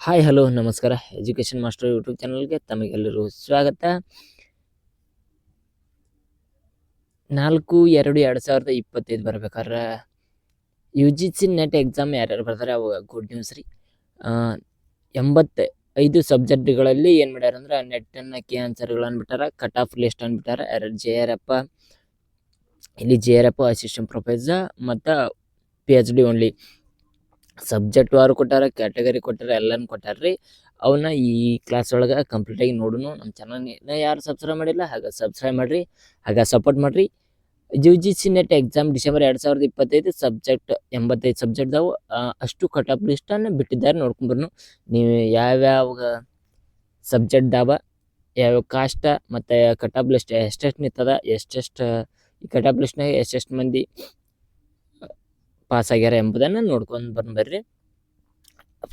Hi hello ನಮಸ್ಕಾರ. Education master YouTube ಚಾನಲ್ಗೆ ತಮಗೆಲ್ಲರೂ ಸ್ವಾಗತ. ನಾಲ್ಕು ಎರಡು ಎರಡು ಸಾವಿರದ ಇಪ್ಪತ್ತೈದು ಬರ್ಬೇಕಾದ್ರೆ U G C NET exam ಯಾರ್ಯಾರು ಬರ್ತಾರೆ, ಅವಾಗ ಗುಡ್ ನ್ಯೂಸ್ ರೀ. ಎಂಬತ್ತು ಐದು ಸಬ್ಜೆಕ್ಟ್ಗಳಲ್ಲಿ ಏನು ಮಾಡ್ಯಾರ ಅಂದ್ರೆ ನೆಟ್ಟನ್ನು ಕೆ ಆನ್ಸರ್ಗಳನ್ನು ಬಿಟ್ಟಾರ ಕಟ್ ಆಫ್ ಲಿಸ್ಟ್ ಅನ್ಬಿಟ್ಟಾರ ಯಾರು ಜೆ ಆರ್ ಅಪ್ಪ, ಇಲ್ಲಿ ಜೆ ಆರ್ ಎಪ್ಪ ಅಸಿಸ್ಟೆಂಟ್ ಪ್ರೊಫೆಸರ್ ಮತ್ತು P H D only subject ವಾರು ಕೊಟ್ಟಾರ, ಕ್ಯಾಟಗರಿ ಕೊಟ್ಟಾರ, ಎಲ್ಲನೂ ಕೊಟ್ಟಾರ ರೀ ಅವನ್ನ ಈ ಕ್ಲಾಸ್ ಒಳಗೆ ಕಂಪ್ಲೀಟಾಗಿ ನೋಡೋಣ ನಮ್ಮ ಚಾನಲ್ನ ಯಾರು ಸಬ್ಸ್ಕ್ರೈಬ್ ಮಾಡಿಲ್ಲ, ಹಾಗೆ ಸಬ್ಸ್ಕ್ರೈಬ್ ಮಾಡಿರಿ, ಹಾಗೆ ಸಪೋರ್ಟ್ ಮಾಡಿರಿ. U G C NET exam December ಎರಡು ಸಾವಿರದ ಇಪ್ಪತ್ತೈದು ಸಬ್ಜೆಕ್ಟ್ ಎಂಬತ್ತೈದು ಸಬ್ಜೆಕ್ಟ್ದಾವು ಅಷ್ಟು ಕಟ್ ಲಿಸ್ಟನ್ನು ಬಿಟ್ಟಿದ್ದಾರೆ ನೋಡ್ಕೊಂಬರ್ನು ನೀವು ಯಾವ್ಯಾವ ಸಬ್ಜೆಕ್ಟ್ದಾವ ಯಾವ್ಯಾವ ಕಾಸ್ಟ ಮತ್ತು ಕಟ್ ಲಿಸ್ಟ್ ಎಷ್ಟೆಷ್ಟು ನಿಂತದ, ಎಷ್ಟೆಷ್ಟು ಈ ಕಟ್ ಲಿಸ್ಟ್ನಾಗ ಎಷ್ಟೆಷ್ಟು ಮಂದಿ ಪಾಸ್ ಆಗ್ಯಾರ ಎಂಬುದನ್ನು ನೋಡ್ಕೊಂಡು ಬಂದ್ಬರ್ರಿ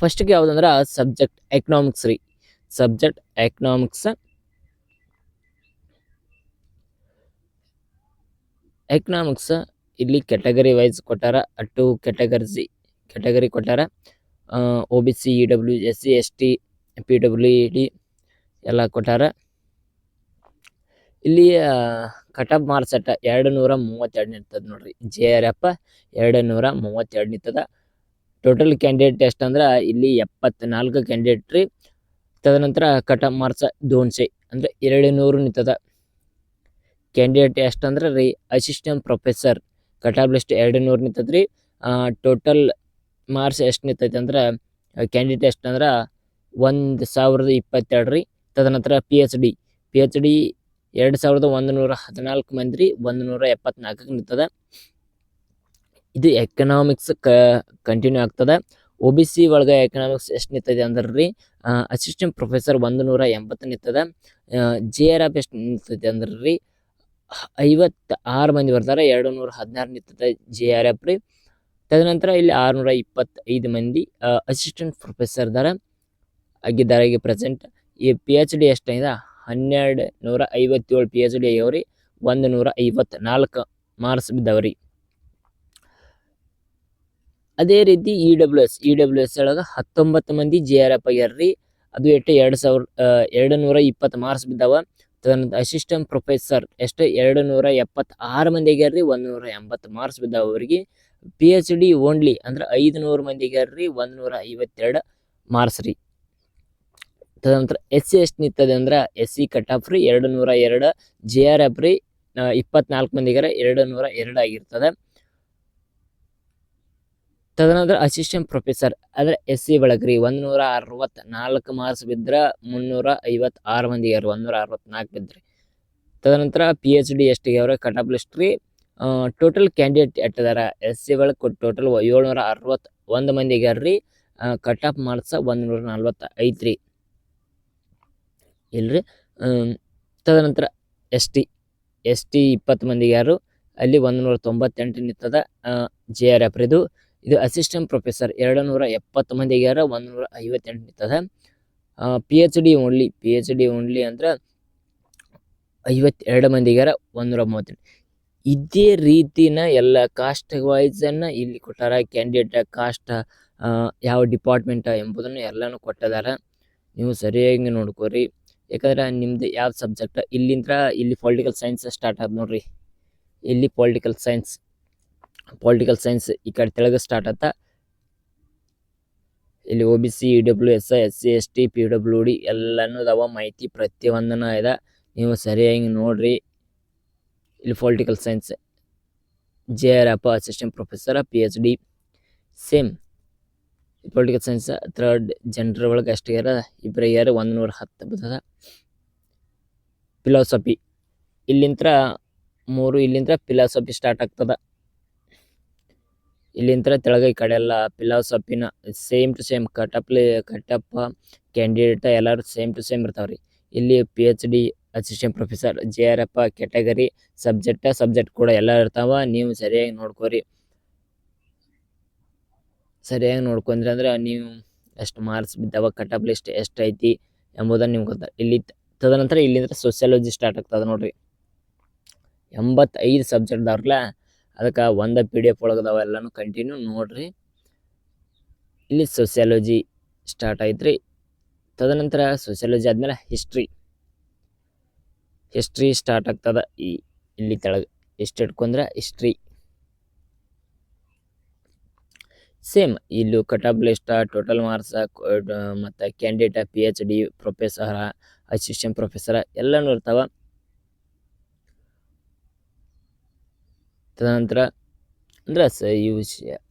ಫಸ್ಟಿಗೆ ಯಾವುದಂದ್ರೆ ಸಬ್ಜೆಕ್ಟ್ ಎಕನಾಮಿಕ್ಸ್ ರೀ. ಸಬ್ಜೆಕ್ಟ್ ಎಕನಾಮಿಕ್ಸ್ ಎಕನಾಮಿಕ್ಸ್ ಇಲ್ಲಿ ಕೆಟಗರಿ ವೈಸ್ ಕೊಟ್ಟಾರ ಟು ಕೆಟಗರ್ಸಿ ಕೆಟಗರಿ ಕೊಟ್ಟಾರ ಒ B C E W S C S T P W E D ಎಲ್ಲ ಕೊಟ್ಟಾರ. ಇಲ್ಲಿ ಕಟಪ್ ಅಟ್ಟ ಎರಡು ನೂರ ಮೂವತ್ತೆರಡು ನಿಂತದ ನೋಡ್ರಿ. ಜೆ ಆರ್ ಎಫ್ ಎರಡು ನೂರ ಮೂವತ್ತೆರಡು ನಿಂತದ ಟೋಟಲ್ ಕ್ಯಾಂಡಿಡೇಟ್ ಎಷ್ಟು ಅಂದ್ರೆ, ಇಲ್ಲಿ ಎಪ್ಪತ್ನಾಲ್ಕು ಕ್ಯಾಂಡಿಡೇಟ್ ರೀ. ತದನಂತರ ಕಟಪ್ ಮಾರ್ಸ ದೋನ್ಸೆ ಅಂದರೆ ಎರಡು ನೂರು ನಿಂತದ. ಕ್ಯಾಂಡಿಡೇಟ್ ಎಷ್ಟು ಅಂದ್ರೆ ರೀ ಅಸಿಸ್ಟೆಂಟ್ ಪ್ರೊಫೆಸರ್ ಕಟಾಪ್ ಲಿಸ್ಟ್ ಎರಡು ನೂರು ನಿಂತದ ರೀ. ಟೋಟಲ್ ಮಾರ್ಕ್ಸ್ ಎಷ್ಟು ನಿಂತೈತೆ ಅಂದ್ರೆ ಕ್ಯಾಂಡಿಡೇಟ್ ಎಷ್ಟು ಅಂದ್ರೆ, ಒಂದು ಸಾವಿರದ ಇಪ್ಪತ್ತೆರಡು ರೀ. ತದನಂತರ P H D P H D ಎರಡು ಸಾವಿರದ ಒಂದು ನೂರ ಹದಿನಾಲ್ಕು ಮಂದಿ ಒಂದು ನೂರ ಎಪ್ಪತ್ನಾಲ್ಕಕ್ಕೆ ನಿಂತದ. ಇದು ಎಕನಾಮಿಕ್ಸ್ ಕ ಕಂಟಿನ್ಯೂ ಆಗ್ತದೆ. ಒ ಬಿ ಸಿ ಒಳಗೆ ಎಕನಾಮಿಕ್ಸ್ ಎಷ್ಟು ನಿಂತದೆ ಅಂದ್ರೆ ರೀ ಅಸಿಸ್ಟೆಂಟ್ ಪ್ರೊಫೆಸರ್ ಒಂದು ನೂರ ಎಂಬತ್ತು ನಿಂತದ. ಜೆ ಆರ್ ಎಫ್ ಎಷ್ಟು ನಿಂತೈತೆ ಅಂದ್ರೆ ರೀ ಐವತ್ತು ಆರು ಮಂದಿ ಬರ್ತಾರೆ ಎರಡು ನೂರ ಹದಿನಾರು ನಿಂತದೆ ಜೆ ಆರ್ ಎಫ್ ರೀ. ತದನಂತರ ಇಲ್ಲಿ ಆರುನೂರ ಇಪ್ಪತ್ತೈದು ಮಂದಿ ಅಸಿಸ್ಟೆಂಟ್ ಪ್ರೊಫೆಸರ್ ದಾರ ಆಗಿದ್ದಾರೆ ಈಗ ಪ್ರೆಸೆಂಟ್ ಈ ಪಿ ಎಚ್ ಡಿ ಎಷ್ಟೈದ ಹನ್ನೆರಡು ನೂರ ಐವತ್ತೇಳು ಪಿ ಎಚ್ ಡಿ ಆಗ್ಯಾವ್ರಿ ಒಂದು ನೂರ ಐವತ್ನಾಲ್ಕು ಮಾರ್ಕ್ಸ್ ಬಿದ್ದಾವ್ರಿ. ಅದೇ ರೀತಿ E W S E W S ಒಳಗೆ ಹತ್ತೊಂಬತ್ತು ಮಂದಿ ಜಿ ಆರ್ ಎಫ್ ಆಗ್ಯಾರ್ರಿ ಅದು ಎಷ್ಟು ಎರಡು ಸಾವಿರ ಎರಡು ನೂರ ಇಪ್ಪತ್ತು ಮಾರ್ಕ್ಸ್ ಬಿದ್ದಾವ. ತದನಂತರ ಅಸಿಸ್ಟೆಂಟ್ ಪ್ರೊಫೆಸರ್ ಎಷ್ಟು ಎರಡು ನೂರ ಎಪ್ಪತ್ತಾರು ಮಂದಿ ಆಗ್ಯಾರ್ರಿ ಒಂದು ನೂರ ಎಂಬತ್ತು ಮಾರ್ಕ್ಸ್ ಬಿದ್ದಾವ ಅವ್ರಿಗೆ. ಪಿ ಎಚ್ ಡಿ ಓನ್ಲಿ ಅಂದ್ರೆ ಐದು ನೂರು ಮಂದಿ ಆಗ್ಯಾರ್ರಿ ಒಂದು ನೂರ ಐವತ್ತೆರಡು ಮಾರ್ಕ್ಸ್ ರೀ. ತದನಂತರ ಎಸ್ ಸಿ ಎಷ್ಟು ನಿಂತದೆ ಅಂದ್ರೆ ಎಸ್ ಸಿ ಕಟ್ ಆಫ್ ರೀ ಎರಡು ನೂರ ಎರಡು, ಜೆ ಆರ್ ಎಫ್ ರೀ ಇಪ್ಪತ್ನಾಲ್ಕು ಮಂದಿಗಾರ ಎರಡು ನೂರ ಎರಡು ಆಗಿರ್ತದೆ. ತದನಂತರ ಅಸಿಸ್ಟೆಂಟ್ ಪ್ರೊಫೆಸರ್ ಅಂದರೆ ಎಸ್ ಸಿ ಒಳಗೆ ರೀ ಒಂದು ನೂರ ಅರವತ್ತ್ನಾಲ್ಕು ಮಾರ್ಕ್ಸ್ ಬಿದ್ದರೆ ಮುನ್ನೂರ ಐವತ್ತಾರು ಮಂದಿಗಾರ, ಒಂದು ನೂರ ಅರವತ್ತ್ನಾಲ್ಕು ಬಿದ್ರಿ. ತದನಂತರ ಪಿ ಎಚ್ ಡಿ ಎಷ್ಟಿಗೆ ಅವ್ರ, ಕಟ್ ಆಫ್ ಲಿಸ್ಟ್ ರೀ ಟೋಟಲ್ ಕ್ಯಾಂಡಿಡೇಟ್ ಎಟ್ಟದಾರ ಎಸ್ ಸಿ ಒಳಗೆ ಟೋಟಲ್ ಏಳ್ನೂರ ಅರವತ್ತು ಒಂದು ಮಂದಿಗಾರ್ರಿ ಕಟ್ ಆಫ್ ಮಾರ್ಕ್ಸ್ ಒಂದು ನೂರ ನಲ್ವತ್ತು ಐತ್ರಿ ಇಲ್ರಿ. ತದನಂತರ ಎಸ್ ಟಿ ಎಸ್ ಟಿ ಇಪ್ಪತ್ತು ಮಂದಿಗಾರು ಅಲ್ಲಿ ಒಂದು ನೂರ ತೊಂಬತ್ತೆಂಟು ನಿಂತದ ಜೆ ಆರ್ ಎಫ್ ಇದು. ಇದು ಅಸಿಸ್ಟೆಂಟ್ ಪ್ರೊಫೆಸರ್ ಎರಡು ನೂರ ಎಪ್ಪತ್ತು ಮಂದಿಗಾರ ಒಂದು ನೂರ ಐವತ್ತೆಂಟು ನಿಂತದ P H D only. P H D only ಅಂದ್ರೆ ಐವತ್ತೆರಡು ಒಂದು ನೂರ ಮೂವತ್ತೆಂಟು ಇದೇ ರೀತಿನ ಎಲ್ಲ ಕಾಸ್ಟ್ ವೈಸನ್ನು ಇಲ್ಲಿ ಕೊಟ್ಟಾರ. ಕ್ಯಾಂಡಿಡೇಟ್ ಕಾಸ್ಟ್ ಯಾವ ಡಿಪಾರ್ಟ್ಮೆಂಟ್ ಎಂಬುದನ್ನು ಎಲ್ಲನೂ ಕೊಟ್ಟಿದ್ದಾರೆ ನೀವು ಸರಿಯಾಗಿ ನೋಡ್ಕೋರಿ. ಯಾಕಂದ್ರೆ ನಿಮ್ದು ಯಾವ ಸಬ್ಜೆಕ್ಟ್ ಇಲ್ಲಿಂದ ಇಲ್ಲಿ ಪೊಲಿಟಿಕಲ್ ಸೈನ್ಸ್ ಸ್ಟಾರ್ಟ್ ಆದ ನೋಡ್ರಿ. ಇಲ್ಲಿ ಪೊಲಿಟಿಕಲ್ ಸೈನ್ಸ್ ಪೊಲಿಟಿಕಲ್ ಸೈನ್ಸ್ ಈ ಕಡೆ ತೆಳಗೆ ಸ್ಟಾರ್ಟ್ ಆತ. ಇಲ್ಲಿ O B C E W S S C S T P W D ಎಲ್ಲನೂ ಅದಾವ, ಮಾಹಿತಿ ಪ್ರತಿಯೊಂದನ್ನು ಇದೆ. ನೀವು ಸರಿಯಾಗಿ ನೋಡ್ರಿ. ಇಲ್ಲಿ ಪೊಲಿಟಿಕಲ್ ಸೈನ್ಸ್ ಜೆ ಆರ್ ಅಪ್ಪ assistant professor P H D same political science third ಜನರ ಒಳಗೆ ಅಷ್ಟು ಇಯರ್ ಇಬ್ಬರು ಇಯರ್ ಒಂದು ನೂರ ಹತ್ತು ಬರ್ತದ ಫಿಲಾಸಫಿ ಇಲ್ಲಿಂತ್ರ ಮೂರು, ಇಲ್ಲಿಂತ್ರ ಫಿಲಾಸಫಿ ಸ್ಟಾರ್ಟ್ ಆಗ್ತದ. ಇಲ್ಲಿಂತ್ರ ತೆಳಗೆ ಈ ಕಡೆ ಎಲ್ಲ ಫಿಲಾಸಫಿನ ಸೇಮ್ ಟು ಸೇಮ್ ಕಟಪ್ಲಿ ಕಟಪ್ಪ ಕ್ಯಾಂಡಿಡೇಟ್ ಎಲ್ಲರೂ ಸೇಮ್ ಟು ಸೇಮ್ ಇರ್ತಾವೆ ರೀ. ಇಲ್ಲಿ P H D assistant professor J R F category subject subject ಕೂಡ ಎಲ್ಲ ಇರ್ತಾವ. ನೀವು ಸರಿಯಾಗಿ ನೋಡ್ಕೋರಿ. ಸರಿಯಾಗಿ ನೋಡ್ಕೊಂಡ್ರಿ ಅಂದ್ರೆ ನೀವು ಎಷ್ಟು ಮಾರ್ಕ್ಸ್ ಬಿದ್ದಾವ ಕಟ್ ಆಫ್ ಲಿಸ್ಟ್ ಎಷ್ಟು ಐತಿ ಎಂಬುದನ್ನು ನಿಮ್ಗೆ ಗೊತ್ತ. ಇಲ್ಲಿ ತದನಂತರ ಇಲ್ಲಿಂದ ಸೋಷಿಯಾಲಜಿ ಸ್ಟಾರ್ಟ್ ಆಗ್ತದೆ ನೋಡ್ರಿ. ಎಂಬತ್ತೈದು ಸಬ್ಜೆಕ್ಟ್ದವ್ರಲ್ಲ ಅದಕ್ಕೆ ಒಂದು ಪಿ ಡಿ ಎಫ್ ಒಳಗದವ ಎಲ್ಲನೂ ಕಂಟಿನ್ಯೂ ನೋಡ್ರಿ. ಇಲ್ಲಿ ಸೋಷಿಯಾಲಜಿ ಸ್ಟಾರ್ಟ್ ಆಯ್ತು ರೀ ತದನಂತರ ಸೋಷಿಯಾಲಜಿ ಆದಮೇಲೆ ಹಿಸ್ಟ್ರಿ ಹಿಸ್ಟ್ರಿ ಸ್ಟಾರ್ಟ್ ಆಗ್ತದೆ ಈ, ಇಲ್ಲಿ ತೆಳಗೆ. ಎಷ್ಟು ಇಟ್ಕೊಂಡ್ರೆ ಹಿಸ್ಟ್ರಿ ಸೇಮ್ ಇಲ್ಲೂ cut off list total marks ಮತ್ತು candidate P H D professor, assistant professor, ಎಲ್ಲನೂ ಇರ್ತಾವ. ತದನಂತರ, ಅಂದ್ರೆ ಸ, ಇವು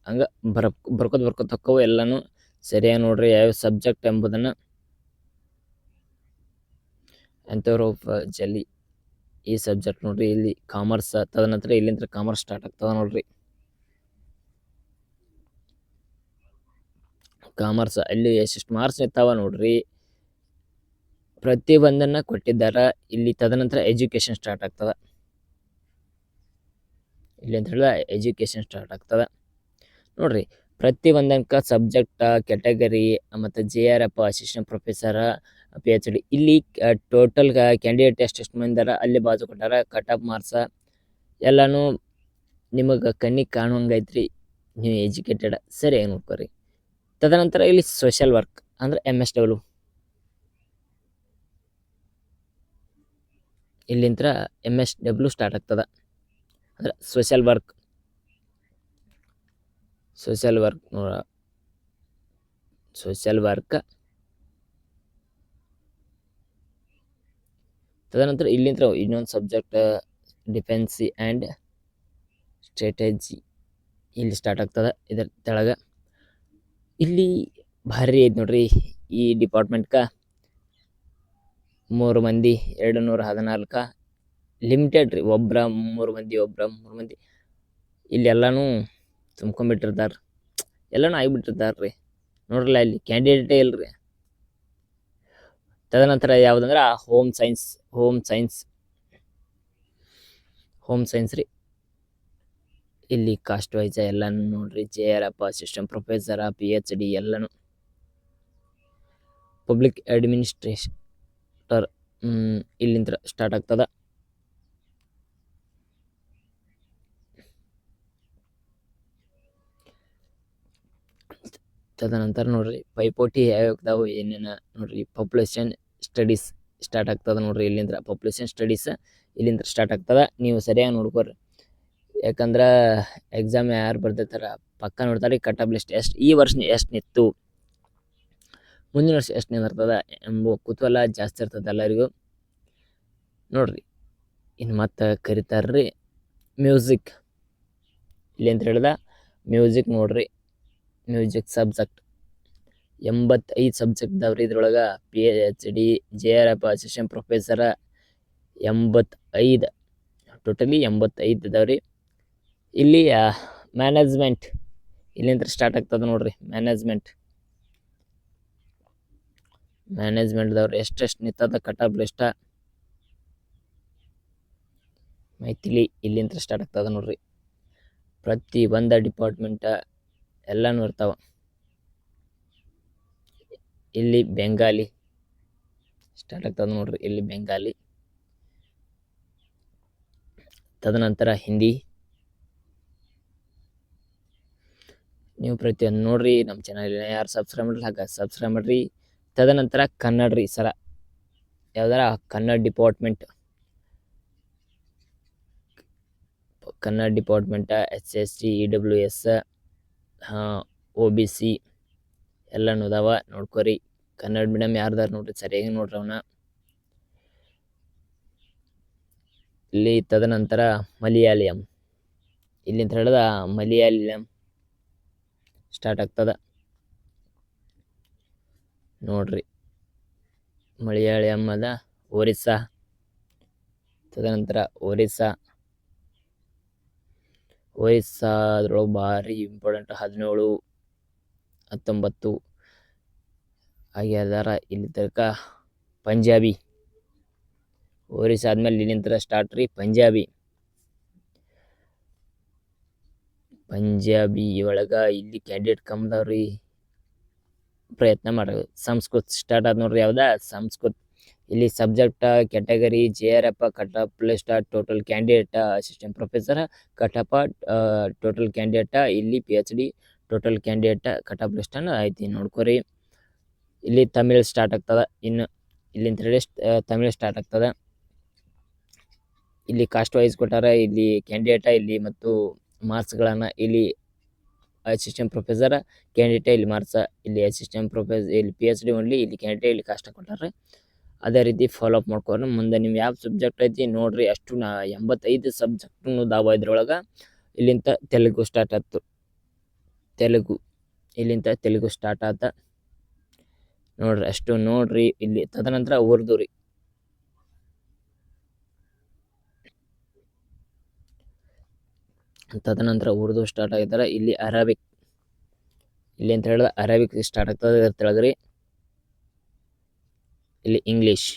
ಹಂಗ ಬರ್, ಬರ್ಕೋತ ಬರ್ಕೋತ ಹೊಕ್ಕವು ಎಲ್ಲನೂ ಸರಿಯಾಗಿ ನೋಡ್ರಿ ಯಾವ ಸಬ್ಜೆಕ್ಟ್ ಎಂಬುದನ್ನು. ಆಫ್ ಜಲ್ಲಿ ಈ ಸಬ್ಜೆಕ್ಟ್ ನೋಡ್ರಿ, ಇಲ್ಲಿ ಕಾಮರ್ಸ್, ತದನಂತರ ಇಲ್ಲಿಂದ ಕಾಮರ್ಸ್ ಸ್ಟಾರ್ಟ್ ಆಗ್ತದ ನೋಡ್ರಿ. ಕಾಮರ್ಸ್ ಅಲ್ಲಿ ಎಷ್ಟೆಷ್ಟು ಮಾರ್ಕ್ಸ್ ಇರ್ತಾವ ನೋಡ್ರಿ. ಪ್ರತಿಯೊಂದನ್ನು ಕೊಟ್ಟಿದ್ದಾರೆ. ಇಲ್ಲಿ ತದನಂತರ ಎಜುಕೇಷನ್ ಸ್ಟಾರ್ಟ್ ಆಗ್ತದೆ. ಇಲ್ಲಿ ಅಂತ ಹೇಳಿದ್ರೆ ಎಜುಕೇಷನ್ ಸ್ಟಾರ್ಟ್ ಆಗ್ತದೆ. ನೋಡ್ರಿ ಪ್ರತಿ ಒಂದಕ್ಕ ಸಬ್ಜೆಕ್ಟ್ ಕೆಟಗರಿ ಮತ್ತು J R F assistant professor P H D ಇಲ್ಲಿ ಟೋಟಲ್ ಕ್ಯಾಂಡಿಡೇಟ್ ಎಷ್ಟು ಮಂದಿ ಅದಾರ, ಅಲ್ಲಿ ಬಾಜು ಕೊಟ್ಟಾರ ಕಟ್ ಆಫ್ ಮಾರ್ಕ್ಸ್ ಎಲ್ಲಾನು ನಿಮಗೆ ಕಣ್ಣಿಗೆ ಕಾಣುವಂಗೈತ್ರಿ, ನೀವು ಎಜುಕೇಟೆಡ್ ಸರಿಯಾಗಿ ನೋಡ್ಕೊರಿ. ತದನಂತರ ಇಲ್ಲಿ ಸೋಷಿಯಲ್ ವರ್ಕ್ ಅಂದ್ರೆ ಎಂ ಎಸ್ ಡಬ್ಲ್ಯೂ ಇಲ್ಲಿಂತ ಎಂ ಎಸ್ ಡಬ್ಲ್ಯೂ ಸ್ಟಾರ್ಟ್ ಆಗ್ತದೆ. ಅಂದ್ರೆ ಸೋಷಿಯಲ್ ವರ್ಕ್ ಸೋಷಿಯಲ್ ವರ್ಕ್ ನೋಡ ಸೋಷಿಯಲ್ ವರ್ಕ್ ತದನಂತರ ಇಲ್ಲಿಂತ್ರ ಇನ್ನೊಂದು ಸಬ್ಜೆಕ್ಟ್ ಡಿಫೆನ್ಸಿ ಆ್ಯಂಡ್ ಸ್ಟ್ರಾಟಜಿ ಇಲ್ಲಿ ಸ್ಟಾರ್ಟ್ ಆಗ್ತದೆ. ಇದರ ತೆಳಗ ಇಲ್ಲಿ ಭಾರಿ ಐತೆ ನೋಡ್ರಿ ಈ ಡಿಪಾರ್ಟ್ಮೆಂಟ್ಗೆ ಮೂರು ಮಂದಿ ಎರಡು ನೂರ ಹದಿನಾಲ್ಕು ಲಿಮಿಟೆಡ್ ರೀ. ಒಬ್ಬರ ಮೂರು ಮಂದಿ ಒಬ್ಬರ ಮೂರು ಮಂದಿ. ಇಲ್ಲಿ ಎಲ್ಲನೂ ತುಂಬ್ಕೊಂಬಿಟ್ಟಿರ್ತಾರೆ. ಎಲ್ಲಾನು ಆಗಿಬಿಟ್ಟಿರ್ತಾರ ರೀ. ನೋಡ್ರಲ್ಲ ಇಲ್ಲಿ ಕ್ಯಾಂಡಿಡೇಟೇ ಇಲ್ರಿ. ತದನಂತರ ಯಾವುದಂದ್ರೆ home science home science home science ರೀ. ಇಲ್ಲಿ ಕಾಸ್ಟ್ ವೈಸ ಎಲ್ಲಾನು ನೋಡ್ರಿ ಜೆ ಆರ್ ಅಪ್ಪ assistant professor P H D ಎಲ್ಲಾನು. ಪಬ್ಲಿಕ್ ಅಡ್ಮಿನಿಸ್ಟ್ರೇಷನ್ ಇಲ್ಲಿಂದ ಸ್ಟಾರ್ಟ್ ಆಗ್ತದ. ತದನಂತರ ನೋಡ್ರಿ, ಪೈಪೋಟಿ ಯಾವ್ಯಾವ ಏನೇನು ನೋಡ್ರಿ ಪಾಪ್ಯುಲೇಷನ್ ಸ್ಟಡೀಸ್ ಸ್ಟಾರ್ಟ್ ಆಗ್ತದ ನೋಡ್ರಿ ಇಲ್ಲಿಂದ ಪಾಪ್ಯುಲೇಷನ್ ಸ್ಟಡೀಸ್ ಇಲ್ಲಿಂದ ಸ್ಟಾರ್ಟ್ ಆಗ್ತದ. ನೀವು ಸರಿಯಾಗಿ ನೋಡ್ಕೊರಿ. ಯಾಕಂದ್ರೆ ಎಕ್ಸಾಮ್ ಯಾರು ಬರ್ದಿರ್ತಾರೆ ಪಕ್ಕ ನೋಡ್ತಾರೆ ಕಟ್ ಲಿಸ್ಟ್ ಎಷ್ಟು, ಈ ವರ್ಷ ಎಷ್ಟು ನಿತ್ತು ಮುಂದಿನ ವರ್ಷ ಎಷ್ಟು ನಿಂದಿರ್ತದ ಎಂಬ ಕುತೂಹಲ ಜಾಸ್ತಿ ಇರ್ತದೆ ಎಲ್ಲರಿಗೂ. ನೋಡ್ರಿ ಇನ್ನು ಮತ್ತೆ ಕರಿತಾರ್ರಿ ಮ್ಯೂಸಿಕ್. ಇಲ್ಲಿ ಅಂತ ಹೇಳ್ದ, ಮ್ಯೂಸಿಕ್ ನೋಡ್ರಿ, ಮ್ಯೂಸಿಕ್ ಸಬ್ಜೆಕ್ಟ್. ಎಂಬತ್ತೈದು ಸಬ್ಜೆಕ್ಟ್ ಅವ್ರಿ ಇದ್ರೊಳಗೆ P H D J R F assistant professor ಎಂಬತ್ತೈದು, ಟೋಟಲಿ ಎಂಬತ್ತೈದು ಇದಾವ್ರಿ. ಇಲ್ಲಿ ಮ್ಯಾನೇಜ್ಮೆಂಟ್ ಇಲ್ಲಿಂದ ಸ್ಟಾರ್ಟ್ ಆಗ್ತದೆ ನೋಡ್ರಿ ಮ್ಯಾನೇಜ್ಮೆಂಟ್ ಮ್ಯಾನೇಜ್ಮೆಂಟ್ದವ್ರು ಎಷ್ಟೆಷ್ಟು ನಿಂತದ ಕಟ್ ಆಫ್ ಲಿಸ್ಟ ಮೈಥಿಲಿ ಇಲ್ಲಿಂದ ಸ್ಟಾರ್ಟ್ ಆಗ್ತದೆ ನೋಡ್ರಿ. ಪ್ರತಿ ಬಂದ ಡಿಪಾರ್ಟ್ಮೆಂಟ್ ಎಲ್ಲಾನು ಇರ್ತಾವ. ಇಲ್ಲಿ ಬೆಂಗಾಲಿ ಸ್ಟಾರ್ಟ್ ಆಗ್ತದೆ ನೋಡ್ರಿ, ಇಲ್ಲಿ ಬೆಂಗಾಲಿ ತದನಂತರ ಹಿಂದಿ. ನೀವು ಪ್ರತಿಯೊಂದು ನೋಡ್ರಿ ನಮ್ಮ ಚಾನಲ್ ಯಾರು ಸಬ್ಸ್ಕ್ರೈಬ್ ಮಾಡ್ರಿ ಹಾಗೆ ಸಬ್ಸ್ಕ್ರೈಬ್ ಮಾಡ್ರಿ. ತದನಂತರ ಕನ್ನಡ ರೀ ಸರ ಯಾವ್ದಾರ Kannada department Kannada department S S T E W S O B C ಎಲ್ಲನೂ ಅದಾವ, ನೋಡ್ಕೊರಿ. ಕನ್ನಡ ಮೀಡಿಯಮ್ ಯಾರ್ದಾರು ನೋಡ್ರಿ, ಸರಿಯಾಗಿ ನೋಡ್ರಿ ಅವನ. ಇಲ್ಲಿ ತದನಂತರ ಮಲಯಾಳಿಯಂ ಇಲ್ಲಿಂತ ಹೇಳಿದ ಮಲಯಾಳಿಯಂ ಸ್ಟಾರ್ಟ್ ಆಗ್ತದ. ನೋಡ್ರಿ. ಮಳಿಯಾಳಿ ಅಮ್ಮದ ಒರಿಸ್ಸಾ. ತದನಂತರ ಒರಿಸ್ಸಾ. ಒರಿಸ್ಸಾ ಅದರೊಳಗೆ ಭಾರಿ ಇಂಪಾರ್ಟೆಂಟ್ ಹದಿನೇಳು, ಹತ್ತೊಂಬತ್ತು. ಹಾಗೆ ಅದಾರ ಇಲ್ಲಿ ತನಕ ಪಂಜಾಬಿ. ಒರಿಸ್ಸಾ ಆದ್ಮೇಲೆ ಇಲ್ಲಿಂದ ಸ್ಟಾರ್ಟ್ ರೀ ಪಂಜಾಬಿ. ಪಂಜಾಬಿ ಒಳಗ ಇಲ್ಲಿ ಕ್ಯಾಂಡಿಡೇಟ್ ಕಮ್ದವ್ರಿ. ಪ್ರಯತ್ನ ಮಾಡ ಸಂಸ್ಕೃತ್ ಸ್ಟಾರ್ಟ್ ಆದ ನೋಡ್ರಿ ಯಾವ್ದು? ಸಂಸ್ಕೃತ್. ಇಲ್ಲಿ subject category J R F cutoff list total candidate assistant professor cutoff total candidate ಇಲ್ಲಿ P H D total candidate list ಅನ್ನ ಐತಿ ನೋಡ್ಕೊರಿ. ಇಲ್ಲಿ ತಮಿಳ್ ಸ್ಟಾರ್ಟ್ ಆಗ್ತದ. ಇನ್ನು ಇಲ್ಲಿ ಹೇಳಿ ತಮಿಳ್ ಸ್ಟಾರ್ಟ್ ಆಗ್ತದ. ಇಲ್ಲಿ ಕಾಸ್ಟ್ ವೈಸ್ ಕೊಟ್ಟಾರ, ಇಲ್ಲಿ ಕ್ಯಾಂಡಿಡೇಟ ಇಲ್ಲಿ ಮತ್ತು ಮಾರ್ಕ್ಸ್ಗಳನ್ನ ಇಲ್ಲಿ ಅಸಿಸ್ಟೆಂಟ್ ಪ್ರೊಫೆಸರ್, ಕ್ಯಾಂಡಿಡೇಟ್ ಇಲ್ಲಿ ಮಾರ್ಕ್ಸ್, ಇಲ್ಲಿ ಅಸಿಸ್ಟೆಂಟ್ ಪ್ರೊಫೆಸರ್ ಇಲ್ಲಿ ಪಿ ಎಚ್ ಡಿ ಓನ್ಲಿ, ಇಲ್ಲಿ ಕ್ಯಾಂಡಿಡೇಟ್ ಇಲ್ಲಿ ಕಷ್ಟ ಕೊಟ್ಟಾರ. ಅದೇ ರೀತಿ ಫಾಲೋ ಅಪ್ ಮುಂದೆ ನಿಮ್ಮ ಯಾವ ಸಬ್ಜೆಕ್ಟ್ ಐತಿ ನೋಡ್ರಿ, ಅಷ್ಟು ನಾ ಎಂಬತ್ತೈದು ಸಬ್ಜೆಕ್ಟ್ ದಾವ ಇದ್ರೊಳಗೆ. ಇಲ್ಲಿಂದ ತೆಲುಗು ಸ್ಟಾರ್ಟ್ ಆಯ್ತು ತೆಲುಗು, ಇಲ್ಲಿಂದ ತೆಲುಗು ಸ್ಟಾರ್ಟ್ ಆತ. ನೋಡ್ರಿ, ಅಷ್ಟು ನೋಡ್ರಿ, ಇಲ್ಲಿ ತದನಂತರ ಉರ್ದು ರೀ. ತದನಂತರ ಉರ್ದು ಸ್ಟಾರ್ಟ್ ಆಗಿದ್ದಾರೆ ಇಲ್ಲಿ ಅರಾಬಿಕ್ ಇಲ್ಲಿ ಅಂತ ಹೇಳಿದ್ರೆ ಅರಾಬಿಕ್ ಸ್ಟಾರ್ಟ್ ಆಗ್ತದೆ ಅಂತ ಹೇಳಿದ್ರಿ. ಇಲ್ಲಿ ಇಂಗ್ಲೀಷ್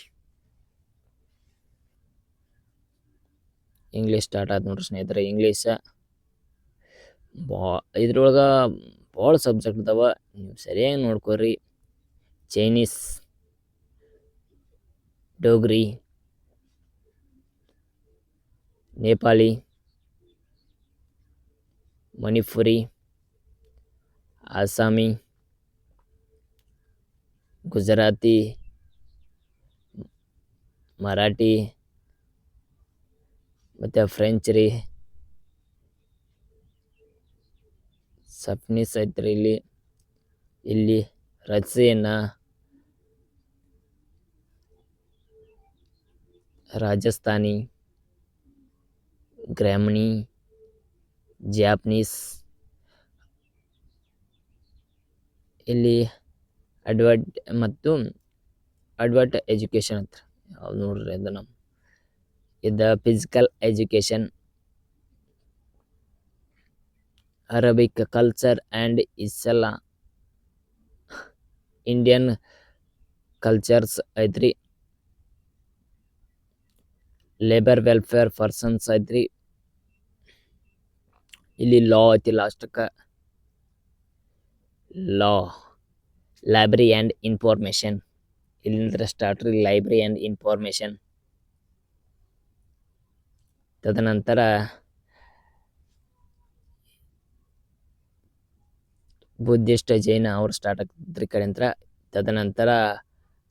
ಇಂಗ್ಲೀಷ್ ಸ್ಟಾರ್ಟ್ ಆಯ್ತು ನೋಡ್ರಿ ಸ್ನೇಹಿತರೆ ಇಂಗ್ಲೀಷ ಬಾ, ಇದ್ರೊಳಗೆ ಭಾಳ ಸಬ್ಜೆಕ್ಟ್ ಇದಾವೆ. ನೀವು ಸರಿಯಾಗಿ ನೋಡ್ಕೊರಿ. ಚೈನೀಸ್ ಡೋಗ್ರಿ ನೇಪಾಳಿ ಮಣಿಪುರಿ ಆಸಾಮಿ ಗುಜರಾತಿ ಮರಾಠಿ ಮತ್ತು ಫ್ರೆಂಚ್ ರೀ ಸಪ್ನೀಸ್ ಐತ್ರಿ ಇಲ್ಲಿ ಇಲ್ಲಿ ರಸಿಯನ್ನ ರಾಜಸ್ಥಾನಿ ಗ್ರಾಮಣಿ ಜಾಪನೀಸ್ ಇಲ್ಲಿ ಅಡ್ವರ್ಟ್ ಮತ್ತು ಅಡ್ವರ್ಟ್ ಎಜುಕೇಷನ್ ಅಂತ ಯಾವ್ದು ನೋಡ್ರಿ ಅದು ನಮ್ಮ ಇದು physical education Arabic culture and ಇಸಲ Indian cultures ಐತ್ರಿ ಲೇಬರ್ ವೆಲ್ಫೇರ್ ಪರ್ಸನ್ಸ್ ಐತ್ರಿ ಇಲ್ಲಿ ಲಾ ಐತಿ ಲಾಸ್ಟಕ್ಕೆ ಲಾ ಲೈಬ್ರರಿ ಆ್ಯಂಡ್ ಇನ್ಫಾರ್ಮೇಷನ್ ಇಲ್ಲಿಂದ ಸ್ಟಾರ್ಟ್ ರೀ ಲೈಬ್ರರಿ ಆ್ಯಂಡ್ ಇನ್ಫಾರ್ಮೇಷನ್ ತದನಂತರ ಬುದ್ಧಿಸ್ಟ್ ಜೈನ ಅವ್ರು ಸ್ಟಾರ್ಟ್ ಆಗ್ತಿದ್ರಿ ಕಡೆಂತ್ರ. ತದನಂತರ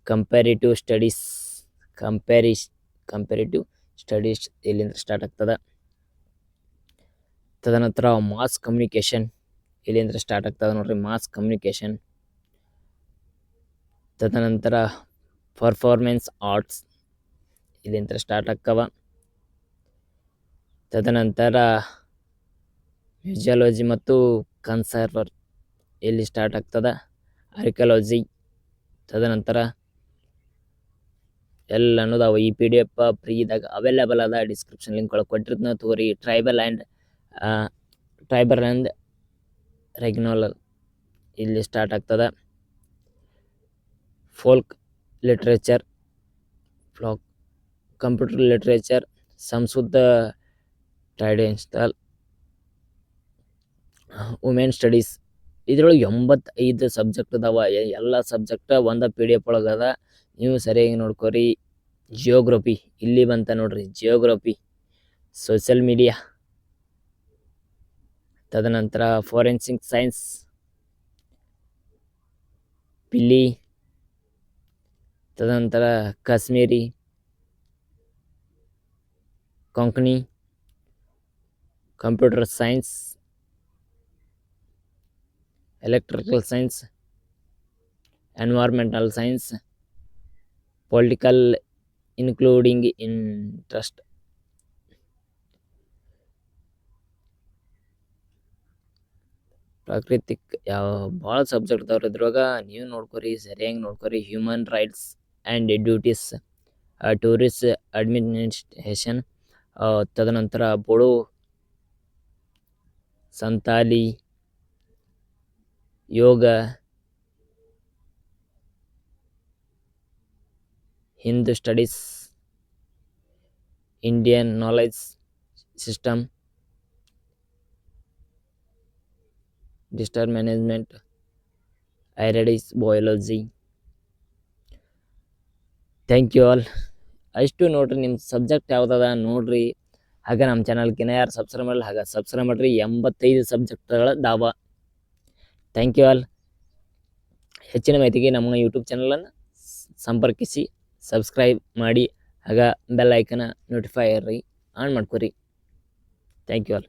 ಕಂಪ್ಯಾರಿಟಿವ್ ಸ್ಟಡೀಸ್ ಕಂಪ್ಯಾರಿಸ್ ಕಂಪ್ಯಾರಿಟಿವ್ ಸ್ಟಡೀಸ್ ಇಲ್ಲಿಂದ ಸ್ಟಾರ್ಟ್ ಆಗ್ತದ. ತದನಂತರ ಮಾಸ್ ಕಮ್ಯುನಿಕೇಷನ್ ಇಲ್ಲಿಂದ ಸ್ಟಾರ್ಟ್ ಆಗ್ತದೆ ನೋಡ್ರಿ ಮಾಸ್ ಕಮ್ಯುನಿಕೇಷನ್ ತದನಂತರ ಪರ್ಫಾರ್ಮೆನ್ಸ್ ಆರ್ಟ್ಸ್ ಇಲ್ಲಿಂದ ಸ್ಟಾರ್ಟ್ ಆಗ್ತವ. ತದನಂತರ ಮ್ಯೂಸಿಯಾಲಜಿ ಮತ್ತು ಕನ್ಸರ್ವರ್ ಇಲ್ಲಿ ಸ್ಟಾರ್ಟ್ ಆಗ್ತದೆ. ಆರ್ಕಿಯಾಲಜಿ ತದನಂತರ ಎಲ್ಲ ಅನ್ನೋದಾವ ಈ ಪಿ ಡಿ ಎಫ್ ಫ್ರೀದಾಗ ಅವೈಲೇಬಲ್ ಅದ. ಡಿಸ್ಕ್ರಿಪ್ಷನ್ ಲಿಂಕ್ ಒಳಗೆ ಕೊಟ್ಟಿರ್ತೀನಿ ತೋರಿ tribal and tribal and regular ಇಲ್ಲಿ ಸ್ಟಾರ್ಟ್ ಆಗ್ತದೆ. Folk literature folk computer literature Sanskrit ಟ್ರೈಡೆನ್ಸ್ಟಲ್ women studies ಇದ್ರೊಳಗೆ ಎಂಬತ್ತೈದು ಸಬ್ಜೆಕ್ಟ್ ಅದಾವ. ಎಲ್ಲ ಸಬ್ಜೆಕ್ಟ್ ಒಂದು ಪಿ ಡಿ ಎಫ್ ಒಳಗದ ನೀವು ಸರಿಯಾಗಿ ನೋಡ್ಕೊರಿ. ಜಿಯೋಗ್ರಫಿ ಇಲ್ಲಿ ಬಂತ ನೋಡ್ರಿ. ಜಿಯೋಗ್ರಫಿ ಸೋಷಿಯಲ್ ಮೀಡಿಯಾ ತದನಂತರ ಫೋರೆನ್ಸಿಕ್ ಸೈನ್ಸ್ ಪಿಲಿ ತದನಂತರ Kashmiri, Konkani, computer science, electrical science environmental science, political including interest. ಪ್ರಾಕೃತಿಕ್ ಯಾವ ಭಾಳ ಸಬ್ಜೆಕ್ಟ್ ಅದಾವ್ರಿ ಇದ್ರೊಳಗ ನೀವು ನೋಡ್ಕೊರಿ, ಸರಿಯಾಗಿ ನೋಡ್ಕೊರಿ. Human rights and duties tourist administration ತದನಂತರ Bodo, Santali, yoga, Hindu studies Indian knowledge system disaster management ಐರಡಿಸ್ biology thank you all ಅಷ್ಟು ನೋಡ್ರಿ ನಿಮ್ಮ ಸಬ್ಜೆಕ್ಟ್ ಯಾವುದದ ನೋಡ್ರಿ. ಹಾಗೆ ನಮ್ಮ ಚಾನಲ್ಗಿನ ಯಾರು ಸಬ್ಸ್ಕ್ರೈಬ್ ಮಾಡಲ್ಲ, ಹಾಗೆ ಸಬ್ಸ್ಕ್ರೈಬ್ ಮಾಡಿರಿ. ಎಂಬತ್ತೈದು ಸಬ್ಜೆಕ್ಟ್ಗಳ ದಾವ. ಥ್ಯಾಂಕ್ ಯು ಆಲ್ ಹೆಚ್ಚಿನ ಮಾಹಿತಿಗೆ ನಮ್ಮ ಯೂಟ್ಯೂಬ್ ಚಾನಲನ್ನು ಸಂಪರ್ಕಿಸಿ ಸಬ್ಸ್ಕ್ರೈಬ್ ಮಾಡಿ ಆಗ ಬೆಲ್ ಐಕನ ನೋಟಿಫೈ ಆನ್ ಮಾಡ್ಕೊರಿ. Thank you all